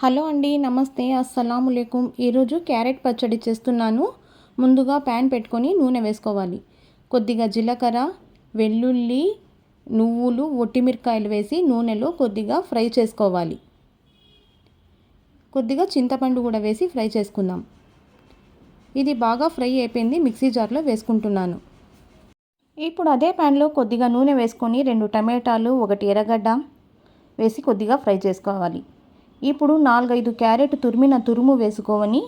Hello అండి నమస్తే అస్సలాములేకుం ఈరోజు క్యారెట్ పచ్చడి చేస్తున్నాను. ముందుగా ప్యాన్ పెట్టుకొని నూనె వేసుకోవాలి. కొద్దిగా జీలకర్ర వెల్లుల్లి నువ్వులు ఒట్టిమిరకాయలు వేసి నూనెలో కొద్దిగా ఫ్రై చేసుకోవాలి. కొద్దిగా చింతపండు కూడా వేసి ఫ్రై చేసుకుందాం. ఇది బాగా ఫ్రై అయిపోయింది మిక్సీ జార్లో వేసుకుంటున్నాను. ఇప్పుడు అదే ప్యాన్లో కొద్దిగా నూనె వేసుకొని రెండు టమాటాలు ఒకటి ఎర్రగడ్డ వేసి కొద్దిగా ఫ్రై చేసుకోవాలి. ఇప్పుడు నాలుగైదు క్యారెట్ తురిమిన తురుము వేసుకొని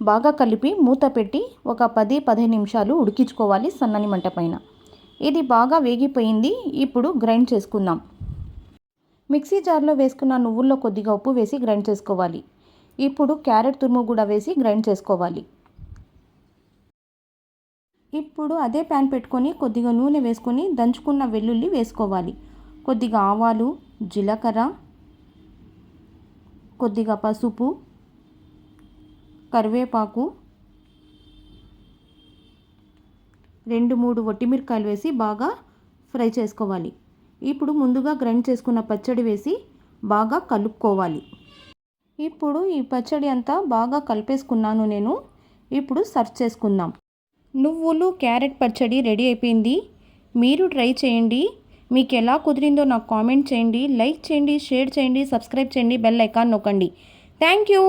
బాగా కలిపి మూత పెట్టి ఒక పది పదిహేను నిమిషాలు ఉడికించుకోవాలి సన్నని మంట పైన. ఇది బాగా వేగిపోయింది ఇప్పుడు గ్రైండ్ చేసుకుందాం. మిక్సీ జార్లో వేసుకున్న నువ్వుల్లో కొద్దిగా ఉప్పు వేసి గ్రైండ్ చేసుకోవాలి. ఇప్పుడు క్యారెట్ తురుము కూడా వేసి గ్రైండ్ చేసుకోవాలి. ఇప్పుడు అదే ప్యాన్ పెట్టుకొని కొద్దిగా నూనె వేసుకొని దంచుకున్న వెల్లుల్లి వేసుకోవాలి. కొద్దిగా ఆవాలు జీలకర్ర కొద్దిగా పసుపు కరివేపాకు రెండు మూడు వట్టిమిరకాయలు వేసి బాగా ఫ్రై చేసుకోవాలి. ఇప్పుడు ముందుగా గ్రైండ్ చేసుకున్న పచ్చడి వేసి బాగా కలుపుకోవాలి. ఇప్పుడు ఈ పచ్చడి అంతా బాగా కలిపేసుకున్నాను నేను. ఇప్పుడు సర్వ్ చేసుకుందాం. నువ్వులు క్యారెట్ పచ్చడి రెడీ అయిపోయింది. మీరు ట్రై చేయండి. మీకు ఎలా కుదిరిందో నాకు కామెంట్ చేయండి లైక్ చేయండి షేర్ చేయండి సబ్స్క్రైబ్ చేయండి బెల్ ఐకాన్ నొక్కండి. Thank you.